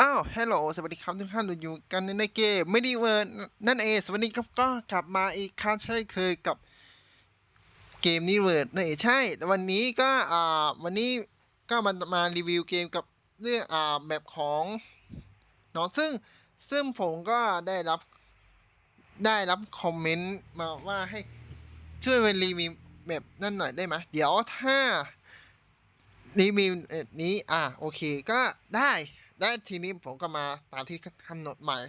อ้าวฮัลโหลสวัสดีครับทุกท่านอยู่กันในเกมไม่ดีเวอร์นั่นเองสวัสดีครับก็กลับมาอีกครั้งเช่นเคยกับเกมนี้เวิร์ดนั่นเองใช่ แต่วันนี้ก็อ่าวันนี้ก็มามารีวิวเกมกับเรื่องอ่าแมปของน้องซึ่งซึ่งผมก็ได้รับได้รับคอมเมนต์มาว่าให้ช่วยไปรีวิวแมปนั่นหน่อยได้ไหมเดี๋ยวถ้า รีวิวเอ่อนี้อะโอเคก็ได้ได้ทีนี้ผมก็มาตามที่กำหนดใหมาย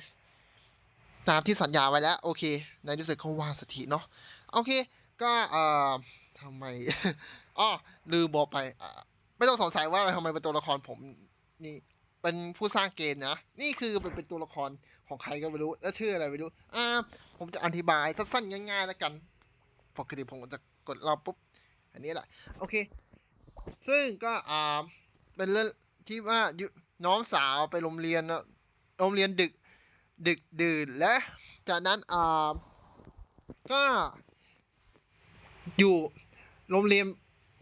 ตามที่สัญญาไว้แล้ว โอเค ในที่สุดเขาวางสถิเนาะโอเค ก็เอ่อทำไมอ้อลืมบอกไปไม่ต้องสงสัยว่าทำไมเป็นตัวละครผมนี่เป็นผู้สร้างเกมนะ นี่คือเป็นเป็นตัวละครของใครก็ไม่รู้ แล้วชื่ออะไรไม่รู้ อ่า ผมจะอธิบายสั้นๆง่ายๆแล้วกัน ปกติผมจะกดรอบปุ๊บ อันนี้แหละ โอเค ซึ่งก็อ่าเป็นเรื่องที่ว่าน้องสาวไปโรงเรียนนะโรงเรียนดึกดึกดื่นและจากนั้นอ่าก็อยู่โรงเรียน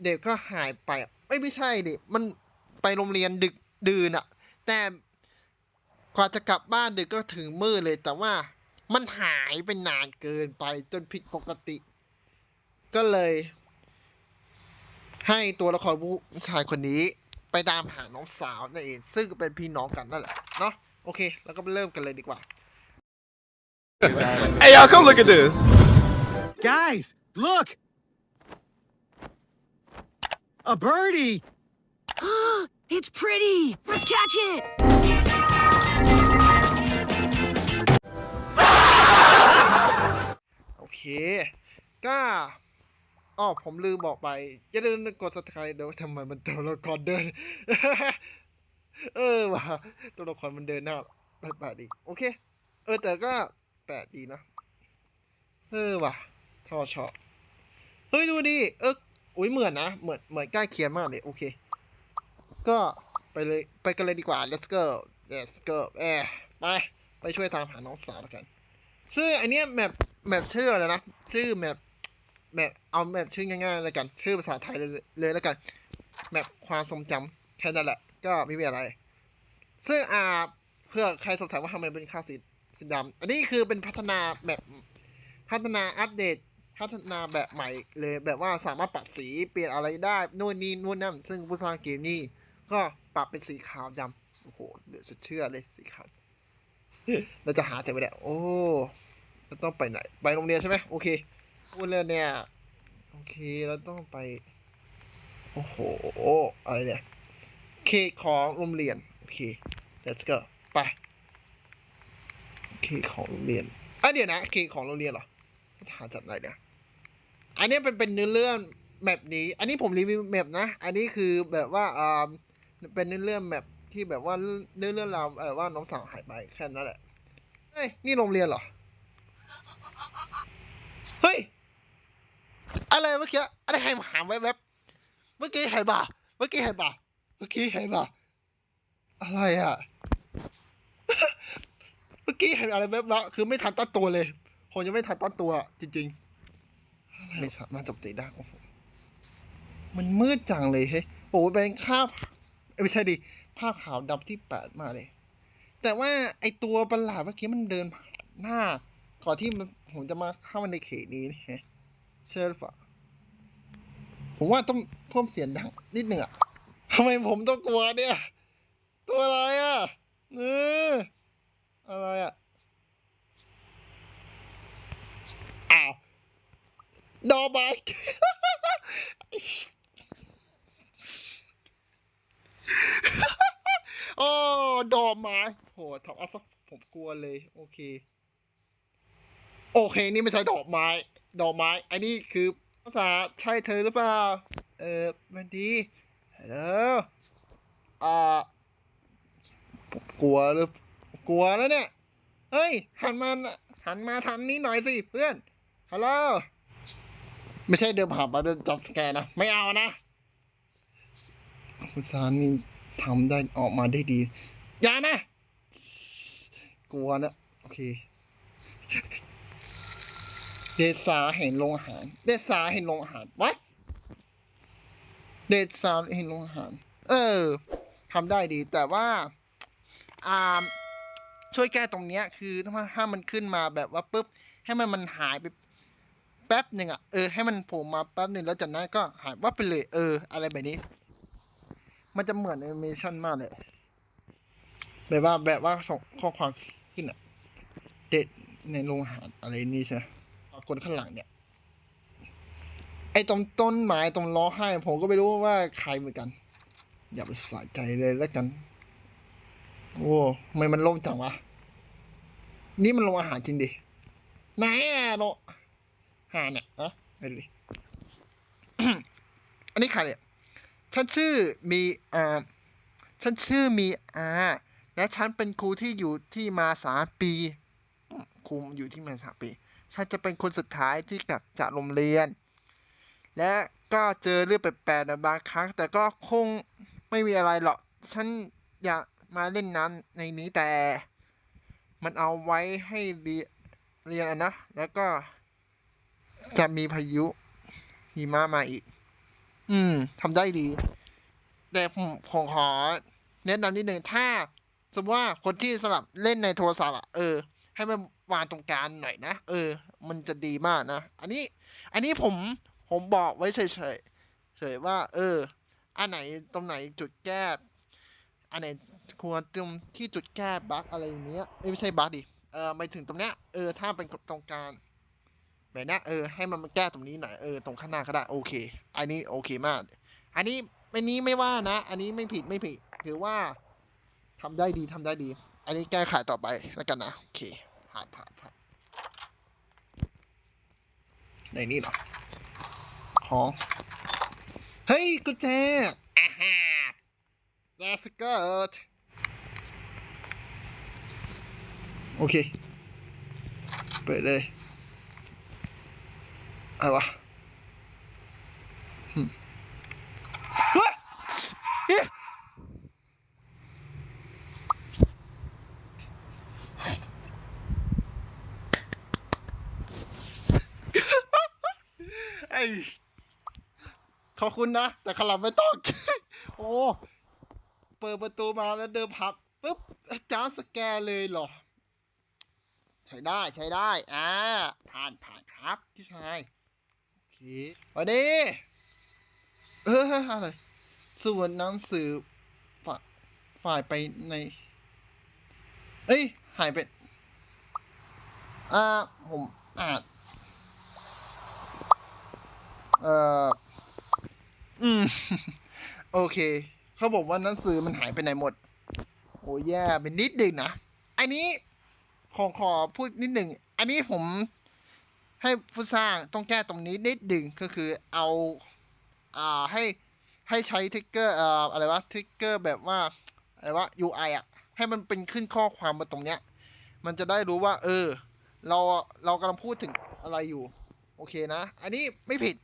เด็กก็หายไปอะเอ้ยไม่ใช่ดิมันไปโรงเรียนดึกดื่นอะแต่กว่าจะกลับบ้านดึกก็ถึงมืดเลย แต่ว่ามันหายไปนานเกินไปจนผิดปกติ ก็เลย ให้ตัวละครผู้ชายคนนี้ไปตามหาน้องสาวนั่นเอง ซึ่งก็เป็นพี่น้องกันนั่นแหละเนาะโอเค แล้วก็ไปเริ่มกันเลยดีกว่า Hey, y'all, come look at this. Guys, look! A birdie! It's pretty! Let's catch it! โอเคก็ อ๋อผมลืมบอกไป อย่าลืมกด subscribe เดี๋ยวทำไมมันตัวละครเดิน เออว่ะตัวละครมันเดินหน้าแปลกดีโอเค เออแต่ก็แปลกดีนะเออว่ะทอชอเฮ้ยดูดิเอออุ้ยเหมือนนะเหมือนเหมือนใกล้เคียงมากเลยโอเค ก็ไปเลยไปกันเลยดีกว่า let's go let's go แอบไปไปช่วยตามหาน้องสาวแล้วกัน ซึ่งอันเนี้ยแมปแมปชื่ออะไรนะชื่อแมป แมปเอาแมปชื่อง่ายๆเลยกัน ชื่อภาษาไทยเลยเลยแล้วกัน แมปความทรงจำแค่นั้นแหละ ก็ไม่มีอะไร ซึ่งอ่าเพื่อใครสงสัยว่าทำไมเป็นค่าสีสีดำอันนี้คือเป็นพัฒนาแมปพัฒนาอัปเดต พัฒนาแบบใหม่เลยแบบว่าสามารถปรับสีเปลี่ยนอะไรได้นู่นนี่นู่นนั่นซึ่งผู้สร้างเกมนี่ก็ปรับเป็นสีขาวดำโอ้โหเดี๋ยวจะเชื่อเลยสีขาวเราจะหาแต่ไม่ได้โอ้เราต้องไปไหน ไปโรงเรียนใช่ไหมโอเค พูดเลยเนี่ย โอเคเราต้องไป โอ้โห อะไรเนี่ย เคของโรงเรียน โอเค let's go ไป เคของโรงเรียนอะเดี๋ยวนะ เคของโรงเรียนเหรอหาจากไหนเนี่ย อันนี้เป็นเป็นเนื้อเรื่องแมปนี้ อันนี้ผมรีวิวแมปนะ อันนี้คือแบบว่าอ่าเป็นเนื้อเรื่องแมปที่แบบว่าเนื้อเรื่องราวเออว่าน้องสาวหายไปแค่นั้นแหละ เฮ้ย นี่โรงเรียนเหรอ เฮ้ย อะไรเมื่อกี้อะไรใครหามแวบๆเมื่อกี้เห็นป่ะเมื่อกี้เห็นป่ะเมื่อกี้เห็นป่ะอะไรอะ เมื่อกี้เห็นอะไรแวบๆคือไม่ทันตั้งตัวเลยผมยังไม่ทันตั้งตัว จริงๆไม่สามารถจบตีได้โอ้โหมันมืดจังเลยเฮ้ยโอ้โหเป็นคราบเอ้ยไม่ใช่ดิภาพขาวดำที่แปดมาเลย แต่ว่าไอตัวประหลาดเมื่อกี้มันเดินผ่านหน้า ก่อนที่ผมจะมาเข้ามาในเขตนี้นี่ฮะ เชื่อหรือเปล่าผมว่าต้องเพิ่มเสียงดังนิดหนึ่งอะทำไมผมต้องกลัวเนี่ย ตัวอะไรอะเอออะไรอะอ้าวดอบักโอ้ดอกไม้โหทำเอาซะผมกลัวเลย โอเค โอเค นี่ไม่ใช่ดอกไม้ ดอกไม้ไอันนี้คือภาษาใช่เธอหรือเปล่า เออมันดีฮัลโหลอ่ากลัวหรือกลัวแล้วเนี่ย เฮ้ย หันมาหันมาทางนี้หน่อยสิเพื่อน ฮัลโหล ไม่ใช่เดินผ่ามาเดินจับสแกนนะ ไม่เอานะคุณซานนี่ทำได้ออกมาได้ดี อย่านะ กลัวนะ โอเค เดซาเห็นโรงอาหาร เดซาเห็นโรงอาหารวัดเดซาเห็นโรงอาหาร เออทำได้ดีแต่ว่าอ่าช่วยแก้ตรงเนี้ยคือถ้าถ้ามันขึ้นมาแบบว่าปุ๊บให้มันมันหายไปแป๊บหนึ่งอะเออให้มันโผล่มาแป๊บหนึ่งแล้วจากนั้นก็หายวับไปเลยเออ อะไรแบบนี้ มันจะเหมือนแอนิเมชันมากเลย แบบว่าแบบว่าส่งข้อความขึ้นอะ เด็ดในโรงอาหารอะไรนี่ใช่ไหม คนข้างหลังเนี่ยไอ้ตรงต้นไม้ตรงล้อให้ผมก็ไม่รู้ว่าใครเหมือนกัน อย่าไปใส่ใจเลยแล้วกัน โอ้ไมมันโล่งจังวะนี่มันโรงอาหารจริงดิไหนอะโนหาเนี่ยอะไปดูดิอันนี้ใครเนี่ยฉันชื่อมีอ่าฉันชื่อมีอาและฉันเป็นครูที่อยู่ที่มาสามปีครูอยู่ที่มาสามปี ฉันจะเป็นคนสุดท้ายที่กลับจากโรงเรียน และก็เจอเรื่องแปลกๆในบางครั้ง แต่ก็คงไม่มีอะไรหรอก ฉันอยากมาเล่นน้ำในนี้แต่ มันเอาไว้ให้เรียเรียนนะ แล้วก็จะมีพายุหิมะมาอีก อืมทำได้ดี แต่ผมผมขอแนะนำนิดหนึ่งถ้าสมมติว่าคนที่สลับเล่นในโทรศัพท์อะ เออ ให้มัน วางตรงกลางหน่อยนะ เออ มันจะดีมากนะ อันนี้ อันนี้ผม ผมบอกไว้เฉยเฉยๆเฉยว่า เออ อันไหนตรงไหนจุดแก้อันไหนควรตรงที่จุดแก้บั๊กอะไรอย่างเนี้ยไม่ใช่บั๊กดิ เออไปถึงตรงเนี้ย เออ ถ้าเป็นตรงกลางแบบนี้เออ ให้มันมาแก้ตรงนี้หน่อย เออ ตรงข้างหน้าก็ได้ โอเค อันนี้โอเคมาก อันนี้อันนี้ไม่ว่านะ อันนี้ไม่ผิดไม่ผิด ถือว่าทำได้ดีทำได้ดี อันนี้แก้ไขต่อไปแล้วกันนะ โอเค ผ่านผ่านผ่านในนี่หรอขอเฮ้ยกุญแจอ่าฮะยาสเกิร์ตโอเค เปิดเลยอะไรวะหึเฮ้ยเอ๊ะไอ้ ขอบคุณนะ แต่ขลังไม่ต้อง โอ้ เปิดประตูมาแล้วเดินพับปุ๊บจ้าสแกเลยเหรอ ใช้ได้ใช้ได้ อ่า ผ่านผ่านครับพี่ชาย โอเควันนี้เอออะไรส่วนหนังสือฝ่ายฝ่ายไปใน เอ้ย หายไป อ่า ผมอ่าน เอ่ออืม โอเค เขาบอกว่าหนังสือมันหายไปไหนหมด โอ้แย่เป็นนิดดึงนะ อันนี้ขอขอพูดนิดหนึ่ง อันนี้ผมให้ผู้สร้างต้องแก้ตรงนี้นิดหนึ่งก็คือเอา อ่าให้ให้ใช้ทิกเกอร์เอ่ออะไรวะทิกเกอร์แบบว่าอะไรวะ UI อะ ให้มันเป็นขึ้นข้อความมาตรงเนี้ย มันจะได้รู้ว่า เออ เราเรากำลังพูดถึงอะไรอยู่ โอเคนะ อันนี้ไม่ผิด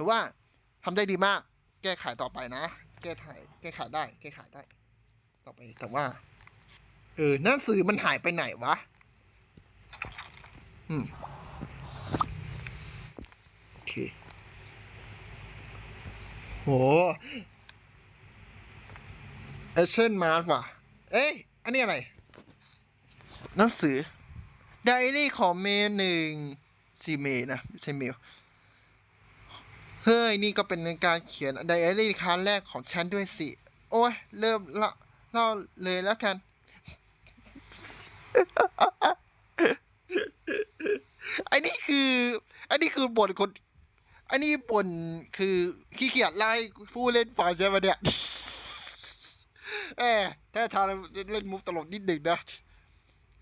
ถือว่าทำได้ดีมาก แก้ไขต่อไปนะ แก้ไขแก้ไขได้ แก้ไขได้ ต่อไปแต่ว่า เออหนังสือมันหายไปไหนวะ อืมโอเคโหเอเชนมาร์ว่ะ เอ้ยอันนี้อะไรหนังสือไดอารี่ของเมย์หนึ่งซีเมย์นะไม่ใช่เมลเฮ้ย นี่ก็เป็นการเขียนไดอารี่ครั้งแรกของฉันด้วยสิ โอ้ย เริ่มเล่าเล่าเลยแล้วกัน อันนี้คือ อันนี้คือบทคน อันนี้บนคือขี้เกียจไล่ผู้เล่นฝ่ายใช่ไหมเนี่ยเออถ้าทางเล่นมุฟตลกนิดหนึ่งนะ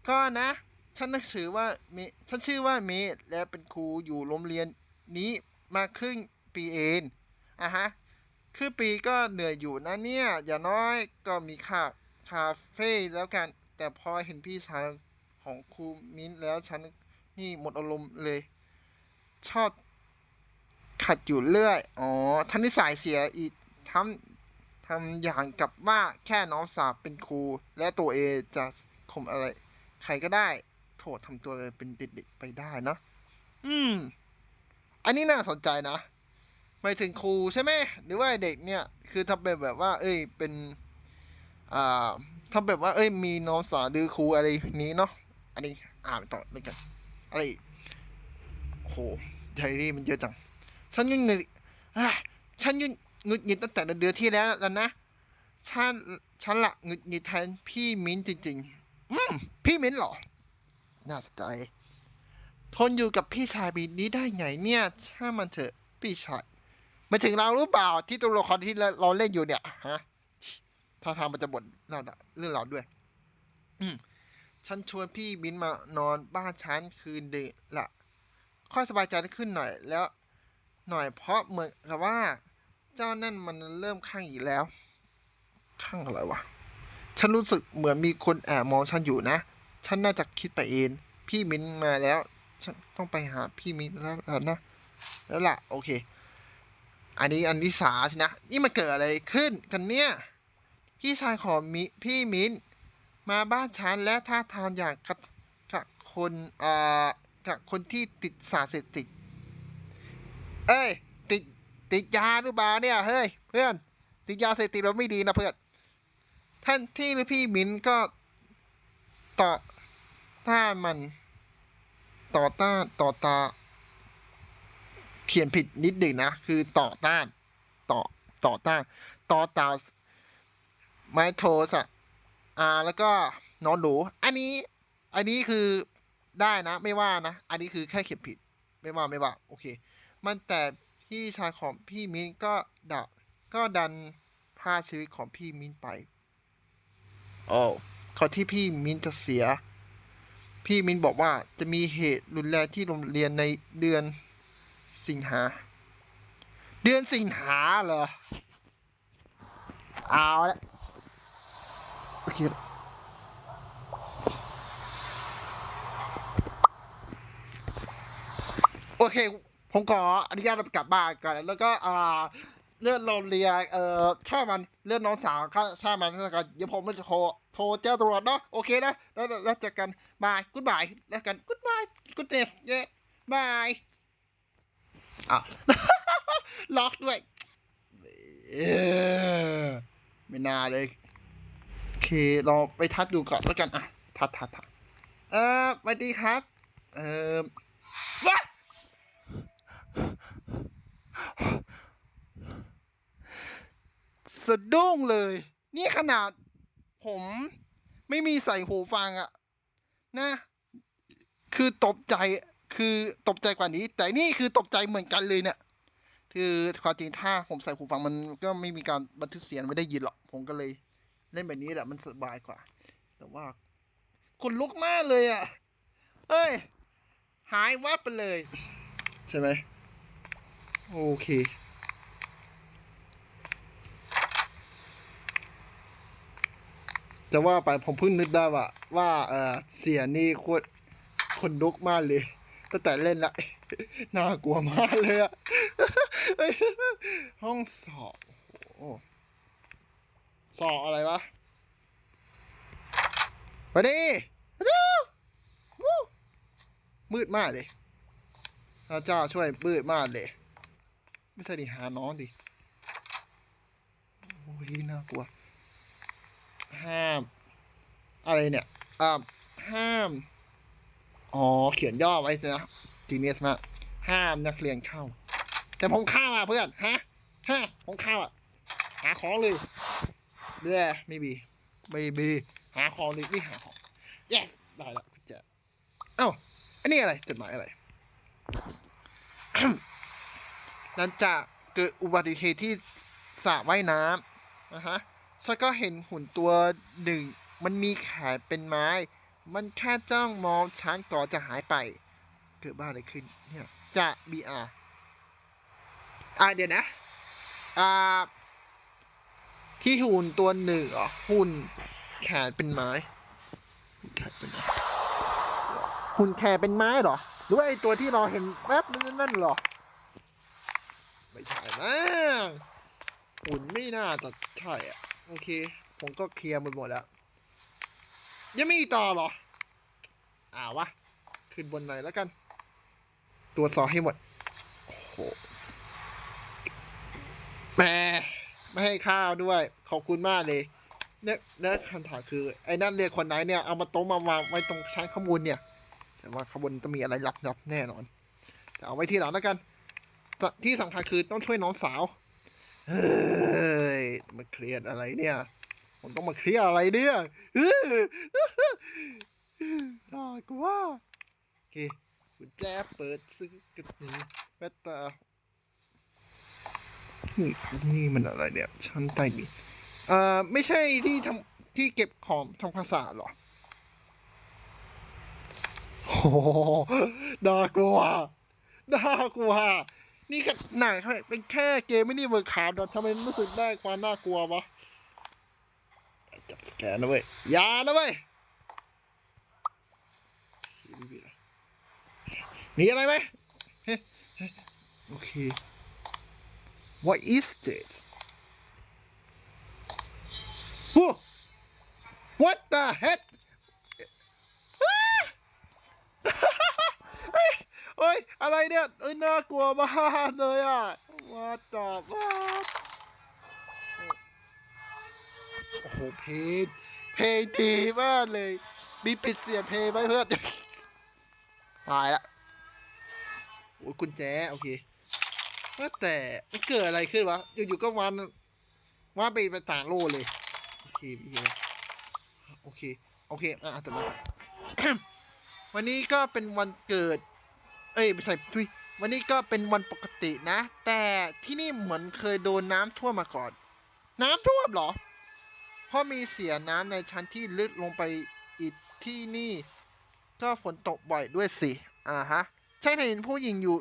ก็นะ ฉันนึกถือว่าเมฉันชื่อว่าเมและเป็นครูอยู่โรงเรียนนี้มาครึ่ง ปีเองอะฮะครึ่งปีก็เหนื่อยอยู่นะเนี่ยอย่างน้อยก็มีค่าคาเฟ่แล้วกัน แต่พอเห็นพี่ชายของครูมิ้นแล้วฉันนี่หมดอารมณ์เลย ชอบขัดอยู่เรื่อย อ๋อทำนิสัยเสียอีกทำทำอย่างกับว่าแค่น้องสาวเป็นครู และตัวเองจะข่มอะไร ใครก็ได้โทษทำตัวเป็นเด็กๆไปได้นะ อืม อันนี้น่าสนใจนะ หมายถึงครูใช่ไหมหรือว่าเด็กเนี่ยคือทำเป็นแบบว่า เอ้ยเป็นอ่าถ้าแบบว่า เอ้ย มีน้องสาวดือครูอะไรนี้เนาะอันนี้อ่านต่อเลยกันอะไรโหไดอารี่มันเยอะจังฉันยังเงยฉันยังหงุดหงิดตั้งแต่เดือนที่แล้วแล้วนะฉันฉันละหงุดหงิดแทนพี่มิ้นจริง ๆ อืมพี่มิ้นเหรอ น่าสนใจ ทนอยู่กับพี่ชายบบนี้ได้ไงเนี่ย ช่างมันเถอะ พี่ชาย มาถึงเราหรือเปล่าที่ตัวละครที่เราเล่นอยู่เนี่ยฮะถ้าทางมันจะบ่นเราเรื่องเราด้วย อืมฉันชวนพี่มิ้นมานอนบ้านฉันคืนเดีละค่อยสบายใจขึ้นหน่อยแล้ว หน่อยเพราะเหมือนกับว่า เจ้านั่นมันเริ่มข้างอีกแล้ว ข้างอะไรวะฉันรู้สึกเหมือนมีคนแอบมองฉันอยู่นะ ฉันน่าจะคิดไปเอง พี่มิ้นมาแล้ว ฉันต้องไปหาพี่มิ้นแล้วนะ แล้วล่ะ โอเค อันนี้อันที่สาสินะ นี่มันเกิดอะไรขึ้นกันเนี่ย พี่ชายของมิพี่มิ้น มาบ้านฉันและท่าทางอย่างกับกับคนเอ่อกับคนที่ติดสารเสพติด เอ้ย ติดติดยาหรือเปล่าเนี่ย เฮ้ย เพื่อน ติดยาเสพติดเราไม่ดีนะเพื่อน ท่านที่หรือพี่มิ้นก็ต่อต้านมันต่อต้านต่อตา เขียนผิดนิดหนึ่งนะ คือต่อต้านต่อต่อต้านต่อตาไมโทสอะอ่าแล้วก็นอนหนูอันนี้อันนี้คือได้นะไม่ว่านะ อันนี้คือแค่เขียนผิดไม่ว่าไม่ว่า โอเค มันแต่พี่ชายของพี่มิ้นก็ดะก็ดันพาชีวิตของพี่มิ้นไปโอ้ก่อนที่พี่มิ้นจะเสีย พี่มิ้นบอกว่าจะมีเหตุรุนแรงที่โรงเรียนในเดือน สิงหา เดือนสิงหาเหรอ เอาละโอเคโอเค ผมขออนุญาตกลับบ้านก่อน แล้วก็อ่าเลื่อนโรงเรียนเอ่อช่ามันเลื่อนน้องสาวก็ช่ามันแล้วกันเดี๋ยวผมจะโทรโทรแจ้งตำรวจเนาะโอเคนะแล้วแล้วเจอกันบายกูดบายแล้วกันกูดบายกูดเนสเย้บาย อะล็อกด้วยเออไม่น่าเลย โอเคลองไปทัดดูก่อนแล้วกันอะ ทัดทัดทัดเออสวัสดีครับ เออว้าสะดุ้งเลย นี่ขนาด ผมไม่มีใส่หูฟังอะนะ คือตกใจ คือตกใจกว่านี้ แต่นี่คือตกใจเหมือนกันเลยเนี่ย คือความจริงถ้าผมใส่หูฟังมันก็ไม่มีการบันทึกเสียงไม่ได้ยินหรอกผมก็เลย เล่นแบบนี้แหละมันสบายกว่า แต่ว่าคนลุกมากเลยอะเอ้ย หายวับไปเลย ใช่ไหมโอเคจะว่าไปผมเพิ่งนึกได้ว่า ว่าเออเสียนี่โคตรคนลุกมากเลย ตั้งแต่เล่นละ น่ากลัวมากเลยอะห้องสอบสอบอะไรวะไปดิไปดิมืดมากเลยพระเจ้าช่วยมืดมากเลย ไม่ใช่ดิหาน้องดิ โอ้ยน่ากลัว ห้าม อะไรเนี่ยอ่าห้าม อ๋อ เขียนย่อไว้นะจีเนียสมาห้ามนักเรียนเข้า แต่ผมเข้าอะเพื่อน ฮะ ฮะ ผมเข้าอะ หาของเลยเรื่อไม่มี ไม่มี หาของเลยนี่หาของ yes ได้ละคุณแจเอ้า อันนี้อะไร จดหมายอะไรหลังจากเกิดอุบัติเหตุที่สระว่ายน้ำนะฮะฉันก็เห็นหุ่นตัวหนึ่ง มันมีแขนเป็นไม้ มันแค่จ้องมองฉันก่อนจะหายไป เกิดบ้าอะไรขึ้นเนี่ยจะบีอาอ่าเดี๋ยวนะ อ่า ที่หุ่นตัวหนึ่งเหรอหุ่นแขนเป็นไม้แขนเป็นไม้หุ่นแขนเป็นไม้เหรอ หรือไอตัวที่เราเห็นแป๊บนั่นนั่นเหรอ ไม่ใช่มั้งหุ่นไม่น่าจะใช่อะ โอเค ผมก็เคลียร์หมดหมดแล้ว ยังไม่มีต่อเหรออ่าวะ ขึ้นบนหน่อยแล้วกันตรวจสอให้หมด โอ้โหแหมไม่ให้ข้าวด้วย ขอบคุณมากเลยเนี่ยแล้วคำถามคือ ไอ้นั่นเรียกคนไหนเนี่ย เอามาโต๊ะมาวางไว้ตรงชั้นข้างบนเนี่ยแต่ว่าข้างบนต้องมีอะไรลับๆแน่นอนแต่เอาไว้ทีหลังแล้วกัน ที่สำคัญคือต้องช่วยน้องสาว เฮ้ยมาเครียดอะไรเนี่ย ผมต้องมาเครียดอะไรเนี่ยน่ากลัวโอเคกุญแจเปิดซื้อกระนี้แว่นตานี่มันอะไรเนี่ยชั้นใต้ดินเอ่อไม่ใช่ที่ทำที่เก็บของทำความสะอาดหรอโอ้โหน่ากลัวน่ากลัวนี่ขนาดเป็นแค่เกมไม่นี่เวิร์คคาร์ดทำไมรู้สึกได้ความน่ากลัววะ จับสแกนนะเว้ยอยานะเว้ยมีอะไรไหมเฮ้เฮ้โอเค what is this Whoa! what the heck เฮ้ยอะไรเนี่ยเอ้ยน่ากลัวมากเลยอะ what the what โหเพลงเพลงดีมากเลย มีปิดเสียงเพลงไหมเพื่อน ตายละโอ้ยกุญแจ โอเคว่าแต่มันเกิดอะไรขึ้นวะ อยู่ๆก็วันว่าไปไปต่างโลกเลย โอเคพี่โอเค โอเค อะอะแต่มาวันนี้ก็เป็นวันเกิด เอ้ยไม่ใช่ทุยวันนี้ก็เป็นวันปกตินะ แต่ที่นี่เหมือนเคยโดนน้ำท่วมมาก่อน น้ำท่วมเหรอ เพราะมีเสียน้ำในชั้นที่ลึกลงไปอีกที่นี่ ก็ฝนตกบ่อยด้วยสิ อ่าฮะใช่เห็นผู้หญิงอยู่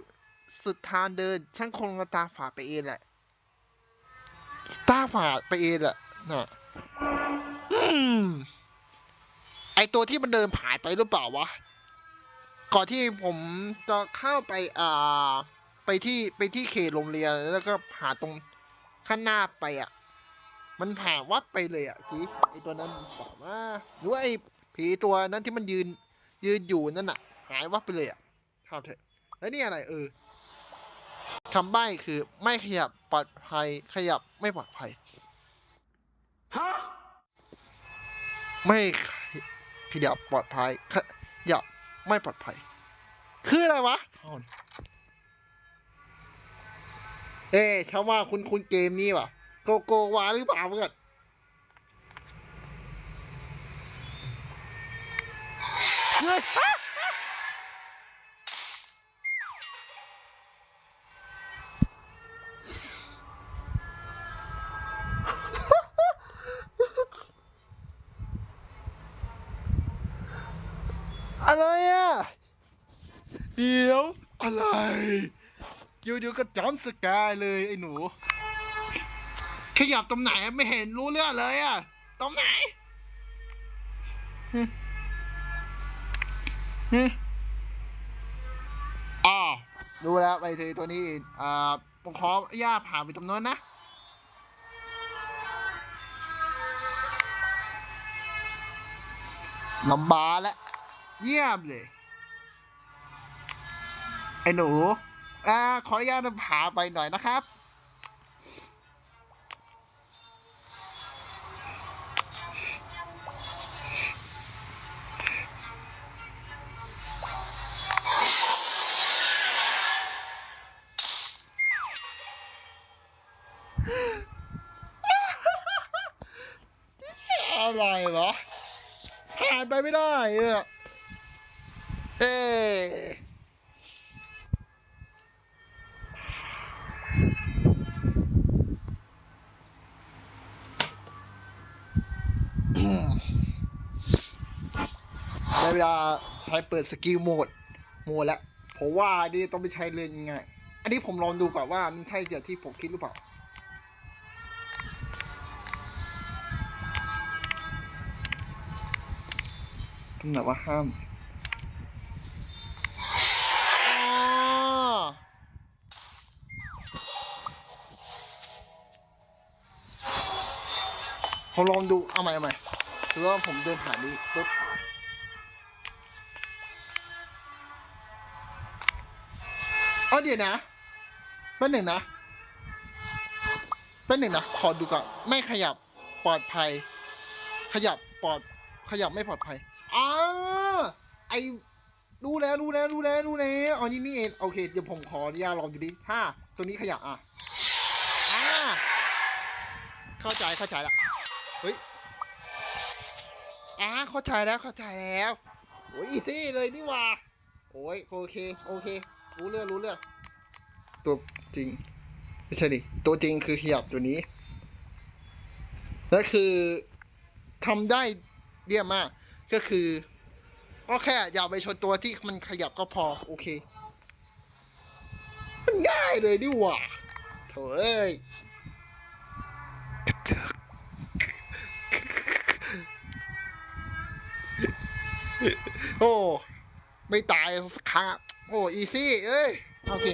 สุดทางเดินช่างคงตาฝาดไปเองแหละ ตาฝาดไปเองแหละน่ะอืมไอตัวที่มันเดินผ่านไปหรือเปล่าวะ ก่อนที่ผมจะเข้าไปอ่า ไปที่ไปที่เขตโรงเรียนแล้วก็ผ่านตรงข้างหน้าไปอะ มันผ่าวัดไปเลยอะจีไอตัวนั้นบอกว่าหรือว่าไอผีตัวนั้นที่มันยืน ยืนอยู่นั่นอะ หายวัดไปเลยอะเท่าเถอะ แล้วนี่อะไรเออคำใบ้คือไม่ขยับปลอดภัย ขยับไม่ปลอดภัยฮะไม่ขยับปลอดภัยขยับไม่ปลอดภัย คืออะไรวะเอาดิเอ๊ะฉันว่าคุณคุณเกมนี้ว่ะ โกโกวาหรือเปล่าเพื่อนเฮ้ยอะไรอะ เดี๋ยวอะไร อยู่ๆก็จอมสกายเลยไอ้หนู ขยับตรงไหนอะไม่เห็นรู้เรื่องเลยอะตรงไหนฮึฮึอ๋อรู้แล้วไปทีตัวนี้อ่าผมขอย่าผ่านไปตรงนั้นนะลำบากแล้วเยี่ยมเลย ไอ้หนูอ่าขออนุญาตพาไปหน่อยนะครับ อะไรเหรอผ่านไปไม่ได้เออเอ๊ะได้เวลาใช้เปิดสกิลโหมดโหมดแล้วผมว่านี่ต้องไปใช้เล่นยังไงอันนี้ผมลองดูก่อนว่ามันใช่อย่างที่ผมคิดหรือเปล่า รงไหนว่าห้ามอ๋อผมลองดู เอาใหม่เอาใหม่ถือว่าผมเดินผ่านนี้ปุ๊บเอาเดี๋ยวนะแป๊บหนึ่งนะแป๊บหนึ่งนะ ขอดูก่อน ไม่ขยับปลอดภัย ขยับปลอด ขยับไม่ปลอดภัย อ่าไอรู้แล้วรู้แล้วรู้แล้วรู้แล้วอ๋อนี่นี่เองโอเค เดี๋ยวผมขออนุญาตลองดูดิถ้าตัวนี้ขยับอะอ่าเข้าใจเข้าใจละเฮ้ยอ่าเข้าใจแล้วเข้าใจแล้วโอ้ยอีซี่เลยนี่ว่าโอ้ยโอเคโอเค รู้เรื่องรู้เรื่องตัวจริงไม่ใช่ดิตัวจริงคือขยับตัวนี้และคือทำได้เยี่ยมมาก ก็คือ ก็แค่อย่าไปชนตัวที่มันขยับก็พอ โอเค มันง่ายเลยดิว่าโถ่เอ้ยโอ้ไม่ตายสักครั้งโอ้อีซี่ เอ้ย โอเค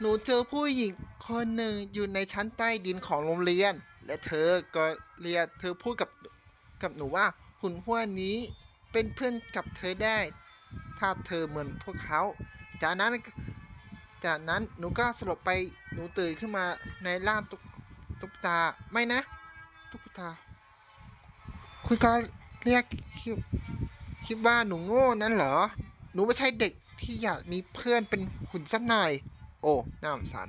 หนูเจอผู้หญิงคนหนึ่งอยู่ในชั้นใต้ดินของโรงเรียน และเธอก็เรียกเธอพูดกับ กับหนูว่าหุ่นหัวนี้เป็นเพื่อนกับเธอได้ ถ้าเธอเหมือนพวกเขา จากนั้น จากนั้นหนูก็สลบไปหนูตื่นขึ้นมาในร่างตุ๊กตุ๊กตาไม่นะ ตุ๊กตา คุณก็เรียกคิดคิดว่าหนูโง่นั่นเหรอ หนูไม่ใช่เด็กที่อยากมีเพื่อนเป็นหุ่นสักหน่อย โอ้น่าสงสาร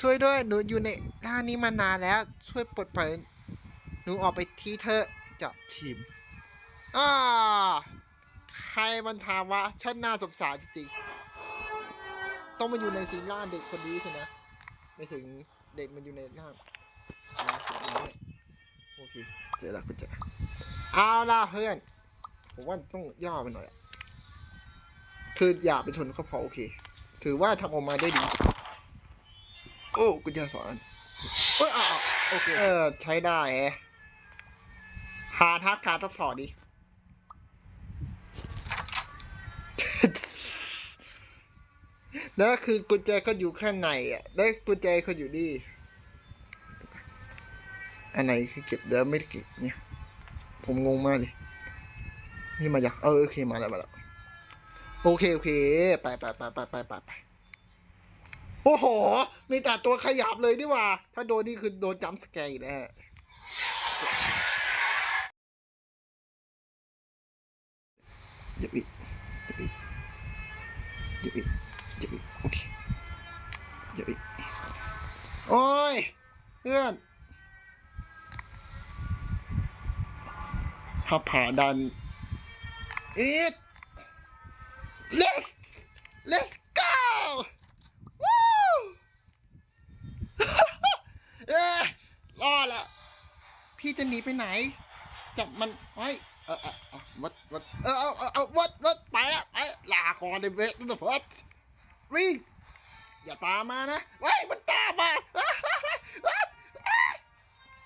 ช่วยด้วยหนูอยู่ในร่างนี้มานานแล้ว ช่วยปลดปล่อยหนูออกไปทีเถอะ จากทีม อ่า ใครมันถามว่าฉันน่าสงสารจริงๆต้องมาอยู่ในซีนร่างเด็กคนนี้สินะ ไม่ถึงเด็กมันอยู่ในร่างนะโอเค เจอล้วคุณเจอเอาล่ะเพื่อน ผมว่าต้องย่อไปหน่อย คืออย่าไปชนก็พอโอเค ถือว่าทำออกมาได้ดี โอ้กุญแจสอนเอยอะอะโอเค เออ ใช้ได้แฮะ หาทักการทดสอบดิแล้วคือกุญแจก็อยู่ข้างในอะ แล้วกุญแจก็อยู่นี่ อันไหนคือเก็บเดี๋ยวไม่ได้เก็บเนี่ย ผมงงมากเลย นี่มาจากเออโอเคมาแล้วมาแล้ว โอเคโอเค ไปไปไปไปไปไปไปโอ้โห มีแต่ตัวขยับเลยนี่หว่า ถ้าโดนนี่คือโดนจัมสแกร์แล้ว ฮะหยิบอีกหยิบอีกหยิบอีกหยิบอีกโอเคหยิบอีกโอ้ยเพื่อนถ้าผ่าดัน it let's let's go วู้เอ้ยรอดละพี่จะหนีไปไหน จับมันไว้ เออเออเออวัดวัดเออเอาเอาวัดวัดไปและไปลาคอในเวทนะวัดวิ่งอย่าตามมานะไว้ยมันตามมา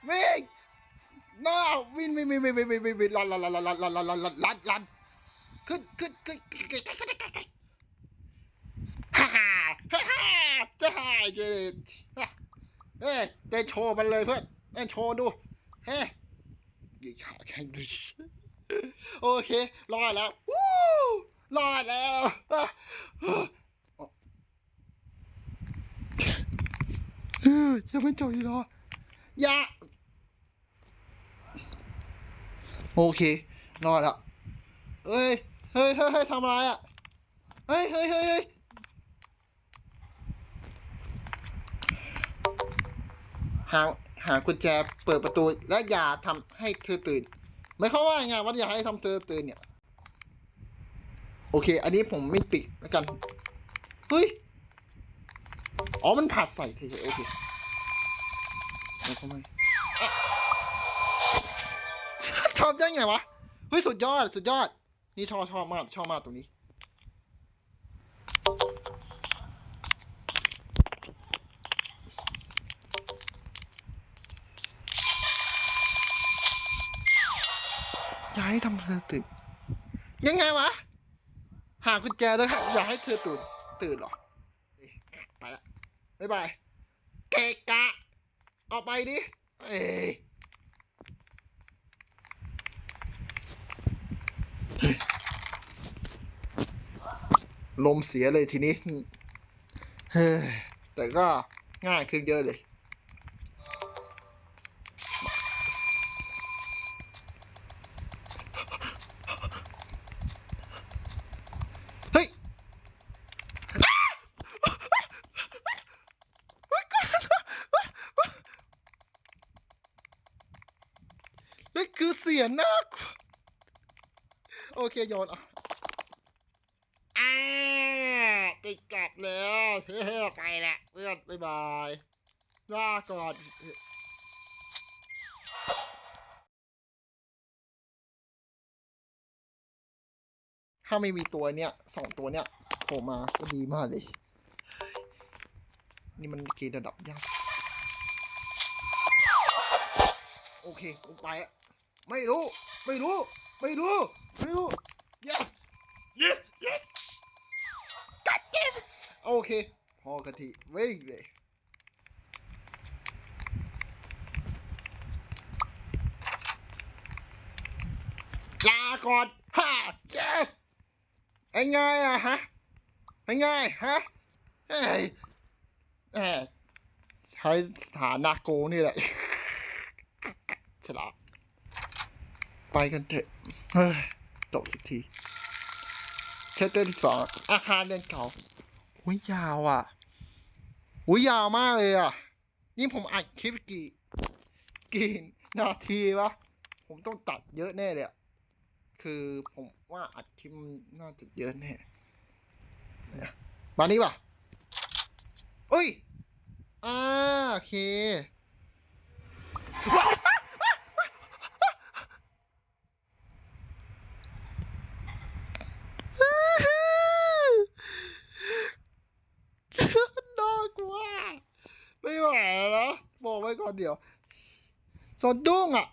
วิ่ง no วิ่งวิ่งวิ่งวิ่งวิ่งวิ่งวิ่งวิ่งลันลันลันลันลันลันลันลันลันลันขึ้นขึ้นขึ้นขึ้นขึ้นขึ้นขึ้นขึ้นฮ่าฮ่าฮ่าฮ่าฮ่าเจเอ้ยเต้นโชว์มันเลยเพื่อนเต้นโชว์ดูเฮ้ยยี่ขาแข่งดิ โอเครอดแล้ววู้รอดแล้วเฮ้ยยังไม่จบอีกเหรออย่าโอเครอดแล้วเอ้ยเฮ้ยเฮ้ยเฮ้ยทำอะไรอะเฮ้ยเฮ้ยเฮ้ยเฮ้ยหาหากุญแจเปิดประตูและอย่าทำให้เธอตื่น ไม่เข้ามว่าไงว่าอย่าให้ทำเธอตื่นเนี่ย โอเค อันนี้ผมไม่ปิดแล้วกัน เฮ้ย อ๋อ มันผัดใส่เฉยๆโอเคเอาเข้ามาอะทำได้ไงวะ เฮ้ย สุดยอด สุดยอด นี่ชอบชอบมาก ชอบมากตรงนี้ อย่าให้ทำเธอตื่น ยังไงวะ หากุญแจด้วยครับอย่าให้เธอตื่น ตื่นหรอเอ้ยไปละบ๊ายบาย เกะกะ ออกไปดิ เอ้ยลมเสียเลยทีนี้ เฮ้แต่ก็ง่ายขึ้นเยอะเลย นั่น คือเสียงน่ากลัวโอเคโยนอะอ่าติดกลับแล้วเฮ้ไปแหละเพื่อนบ๊ายบายลาก่อนถ้าไม่มีตัวเนี้ยสองตัวเนี้ยโผล่มาก็ดีมากเลย นี่มันเกมระดับยาก โอเคผมไปอะ ไม่รู้ ไม่รู้ ไม่รู้ ไม่รู้ yes yes yes God damn it โอเค พอกันทีวิ่งเลยลาก่อนฮ่า yes ไอ้ไงอะฮะไอ้ไงฮะเฮ้ยแหมใช้สถานะโกนี่แหละฉลาด ไปกันเถอะ เฮ้ย จบสักทีเชตเตอร์ที่สองอาคารเรียนเก่าหุยยาวอะหุยยาวมากเลยอะ นี่ผมอัดคลิปกี่ กี่นาทีวะ ผมต้องตัดเยอะแน่เลยอะคือผมว่าอัดคลิปน่าจะเยอะแน่เนี่ยมานี่ป่ะเอ้ย อ่าโอเค น่ากลัว ไม่ไหวแล้วบอกไว้ก่อนเดี๋ยวสนดุ้งอะ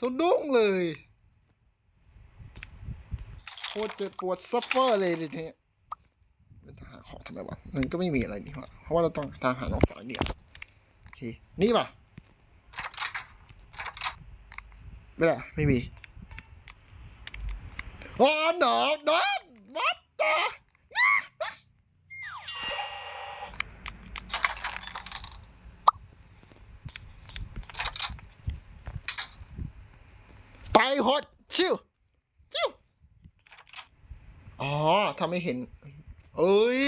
สนดุ้งเลยโคตรเจ็บปวดซัฟเฟอร์เลยทีนี้จะหาของทำไมวะมันก็ไม่มีอะไรนี่ว่าเพราะว่าเราต้องตามหาน้องสาวเนี่ยโอเคนี่ป่ะไม่ได้ไม่มีอ๋อหนอนองวัดต่อ ไป หดชิวชิวอ๋อทำให้เห็น เอ้ย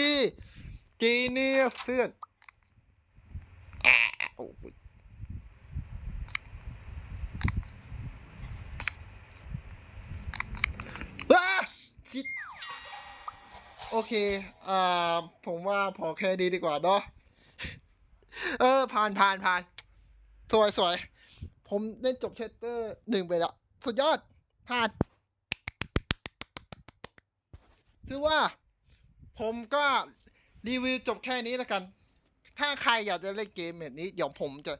จีเนียสเพื่อนอ่าโอ้ยอ้าชิดโอเค อ่า ผมว่าพอแค่นี้ดีกว่าเนาะ เออ ผ่านผ่านผ่าน สวยสวย ผมได้จบเชตเตอร์หนึ่งไปแล้ว สุดยอด ผ่านถือว่า ผมก็รีวิวจบแค่นี้แล้วกัน ถ้าใครอยากจะเล่นเกมแบบนี้ เดี๋ยวผมจะ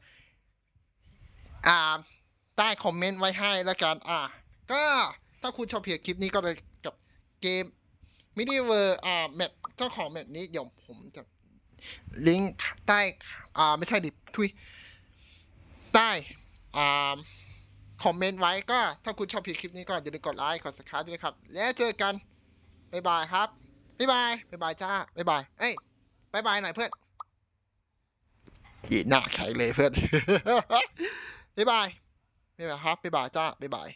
อ่า ใต้คอมเมนต์ไว้ให้แล้วกัน อ่า ก็ถ้าคุณชอบเพียคลิปนี้ก็เลยกับเกมมินิเวอร์อ่าแมปเจ้าของแมปนี้เดี๋ยวผมจะลิงก์ใต้ อ่า ไม่ใช่ดิทุยใต้ อ่า คอมเมนต์ไว้ก็ถ้าคุณชอบคลิปนี้ก็อย่าลืมกดไลค์กด subscribe ด้วยนะครับ แล้วเจอกันบ๊ายบายครับบ๊ายบายบ๊ายบายจ้าบ๊ายบายเอ้ยบ๊ายบายหน่อยเพื่อนยีหน้าใครเลยเพื่อนบ๊ายบายบ๊ายบายครับบ๊ายบายจ้าบ๊ายบาย